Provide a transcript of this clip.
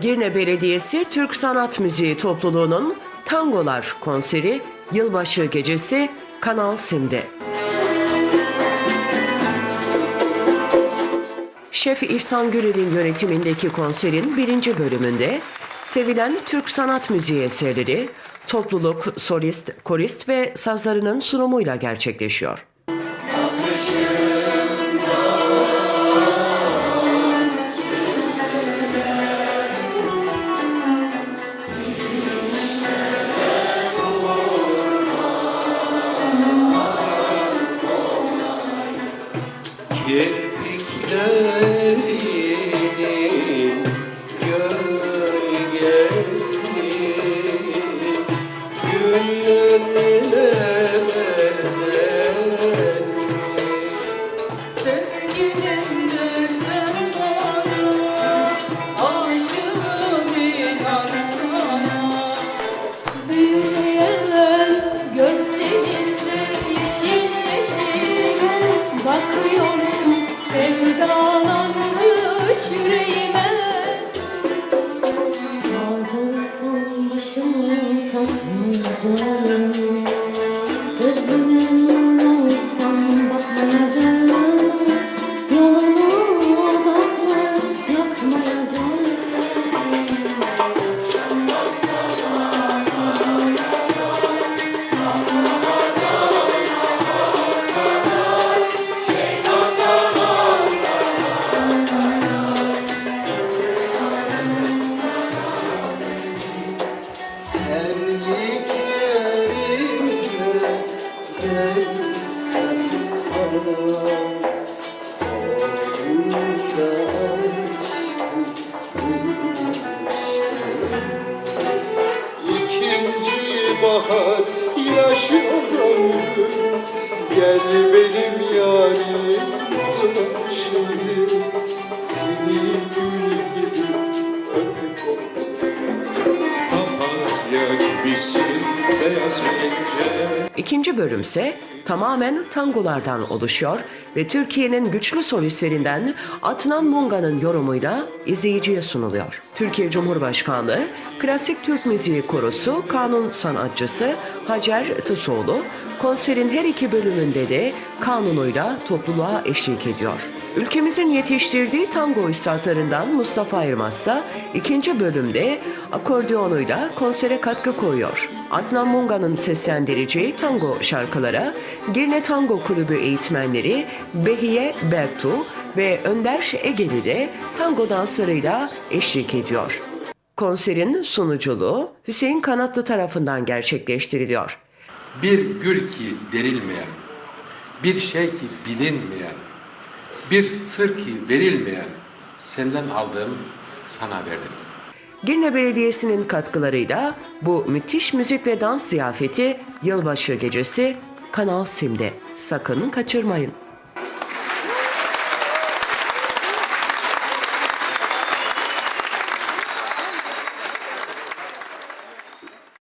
Girne Belediyesi Türk Sanat Müziği Topluluğu'nun Tangolar konseri Yılbaşı Gecesi Kanal Sim'de. Şef İhsan Gürel'in yönetimindeki konserin birinci bölümünde sevilen Türk sanat müziği eserleri topluluk, solist, korist ve sazlarının sunumuyla gerçekleşiyor. Kirpiklerinin Bakıyorsun sevdalanmış yüreğime Terliklerimle gelsem sana Sonunda aşkı İkinci bahar yaşıyor ömrüm Gel ince İkinci bölümse tamamen tangolardan oluşuyor ve Türkiye'nin güçlü solistlerinden Atnan Munga'nın yorumuyla izleyiciye sunuluyor. Türkiye Cumhurbaşkanlığı Klasik Türk Müziği Korosu kanun sanatçısı Hacer Tısoğlu konserin her iki bölümünde de kanunuyla topluluğa eşlik ediyor. Ülkemizin yetiştirdiği tango üstadlarından Mustafa Elmas da ikinci bölümde akordeonuyla konsere katkı koyuyor. Adnan Munga'nın seslendireceği tango şarkılara Girne Tango Kulübü eğitmenleri Behiye Bertu ve Önder Egeli de tango danslarıyla eşlik ediyor. Konserin sunuculuğu Hüseyin Kanatlı tarafından gerçekleştiriliyor. Bir gül ki derilmeyen, bir şey ki bilinmeyen, bir sır ki verilmeyen senden aldığım sana verdim. Girne Belediyesi'nin katkılarıyla bu müthiş müzik ve dans ziyafeti yılbaşı gecesi Kanal Sim'de. Sakın kaçırmayın.